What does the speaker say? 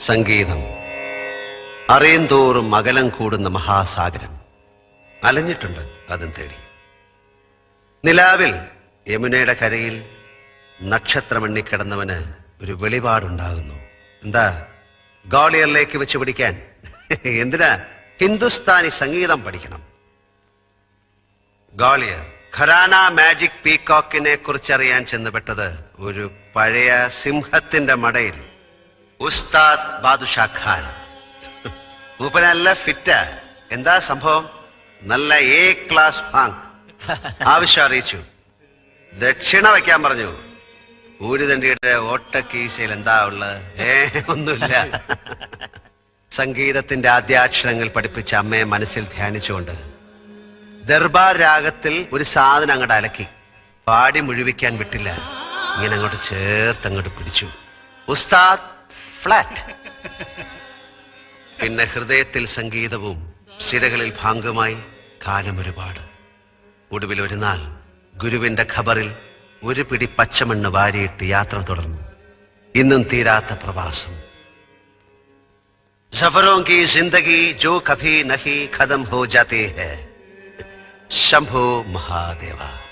സംഗീതം. അറിയന്തോറും അകലം കൂടുന്ന മഹാസാഗരം. അലഞ്ഞിട്ടുണ്ട് അതും തേടി. നിലാവിൽ യമുനയുടെ കരയിൽ നക്ഷത്രമെണ്ണിക്കിടന്നവന് ഒരു വെളിപാടുണ്ടാകുന്നു. എന്താ? ഗോളിയറിലേക്ക് വെച്ച് പിടിക്കാൻ. എന്തിനാ? ഹിന്ദുസ്ഥാനി സംഗീതം പഠിക്കണം. ഗോളിയർ ഖരാന മാജിക് പീകോക്കിനെ കുറിച്ചറിയാൻ ചെന്നുപെട്ടത് ഒരു പഴയ സിംഹത്തിന്റെ മടയിൽ. ഉസ്താദ് ബാദുഷാ ഖാൻ. മൂപ്പനല്ല ഫിറ്റ് എന്താ സംഭവം? നല്ല എ ക്ലാസ് ഫാങ് ആവശ്യം അറിയിച്ചു. ദക്ഷിണ വയ്ക്കാൻ പറഞ്ഞു. ഊരുതണ്ടിയുടെ ഓട്ടക്കീശയിൽ എന്താ ഉള്ളത്? ഏ ഒന്നുമില്ല. സംഗീതത്തിന്റെ ആദ്യാക്ഷരങ്ങൾ പഠിപ്പിച്ച അമ്മയെ മനസ്സിൽ ധ്യാനിച്ചുകൊണ്ട് ദർബാർ രാഗത്തിൽ ഒരു സാധനം അങ്ങോട്ട് അലക്കി. പാടി മുഴുവിക്കാൻ വിട്ടില്ല. ഇങ്ങനെ അങ്ങോട്ട് ചേർത്ത് അങ്ങോട്ട് പിടിച്ചു. ഉസ്താദ് ഫ്ലാറ്റ്. പിന്നെ ഹൃദയത്തിൽ സംഗീതവും സിരകളിൽ കാലം ഒരുപാട്. ഒടുവിൽ ഒരു നാൾ ഗുരുവിന്റെ ഖബറിൽ ഒരു പിടി പച്ചമണ്ണ് വാരിയിട്ട് യാത്ര തുടർന്നു. ഇന്നും തീരാത്ത പ്രവാസം. സഫറോം കി ജോ കഭി നഹി ഖതം ഹോ ജാതേ ഹേ. ശംഭോ മഹാദേവ.